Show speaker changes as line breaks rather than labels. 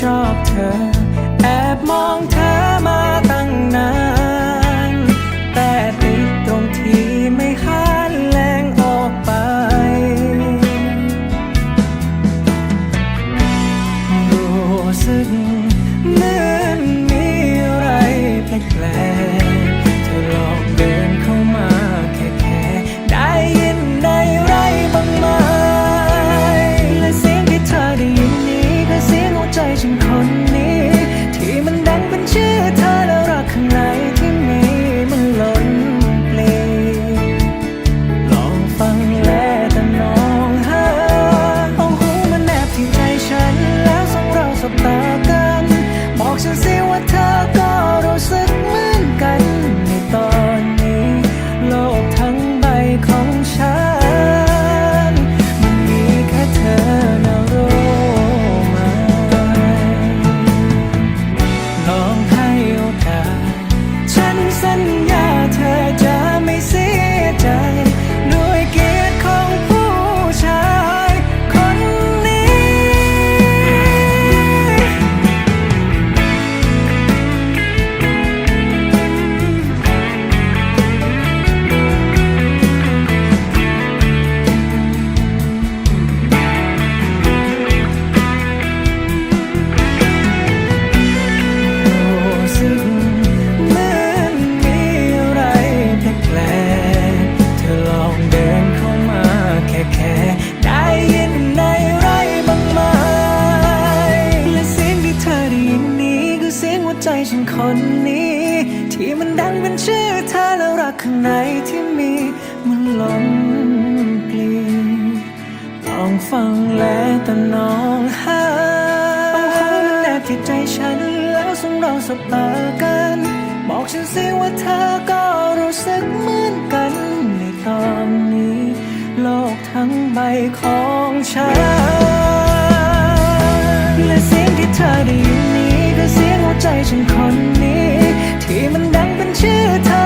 ชอบเธอ แอบมองเธอมาตั้งนาน แต่ติดตรงที่ไม่หันแรงออกไป รู้สึกเมือ คนนี้ ที่มันดังเป็นชื่อเธอแล้วรักข้างในที่มีมันหลงกลีลองฟังและตะนองหาเอาหัวมันแนบที่ใจฉันแล้วส่งเราสบตากัน บอกฉันสิว่าเธอก็รู้สึกเหมือนกันในตอนนี้ โลกทั้งใบของฉันและเสียงที่เธอได้ยิน ฉันคนนี้ ที่มันดังเป็นชื่อเธอ